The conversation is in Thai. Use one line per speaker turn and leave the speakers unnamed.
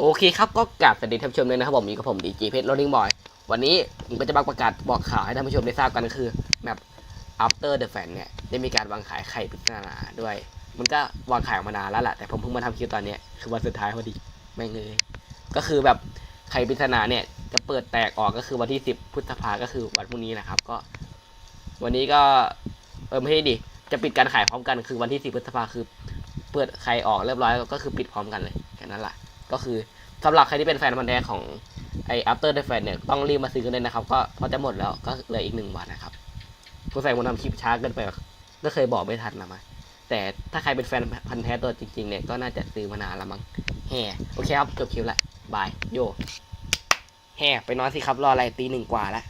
โอเคครับก็กราบสวัสดีท่านผู้ชมเลยนะครับผมมีกับผมดีจีเพชรโรลลิงบอยวันนี้ผมก็จะมาประกาศบอกข่าวให้ท่านผู้ชมได้ทราบกันคือแมป after the fan เนี่ยได้มีการวางขายไข่ปริศนาด้วย มันก็วางขายออกมานานแล้วแหละแต่ผมเพิ่งมาทำคลิปตอนนี้คือวันสุดท้ายพอดีแม่เลยก็คือแบบไข่ปริศนาเนี่ยจะเปิดแตกออกก็คือวันที่ 10พฤษภาก็คือวันพรุ่งนี้นะครับ ก็ วันนี้ก็เออไม่ใช่ดิจะปิดการขายพร้อมกันคือวันที่ 10พฤษภาคือ เปิดใครออกเรียบร้อยก็คือปิดพร้อมกันเลยแค่นั้นแหละ ก็คือสำหรับใครที่เป็นแฟนพันธุ์แท้ของไอ after the fan เนี่ยต้องรีบมาซื้อกันเลยนะครับ ก็เพราะจะหมดแล้วก็เหลืออีกหนึ่งวันนะครับผู้ใส่ผมทำคลิปช้าเกินไปก็เคยบอกไม่ทันนะมาแต่ถ้าใครเป็นแฟนพันธุ์แท้ตัวจริงๆเนี่ยก็น่าจะซื้อมานานละมั้งแฮ่โอเคครับจบคลิปละบายโยแฮ่ไปนอนสิครับรออะไรตีหนึ่งกว่าแล้ว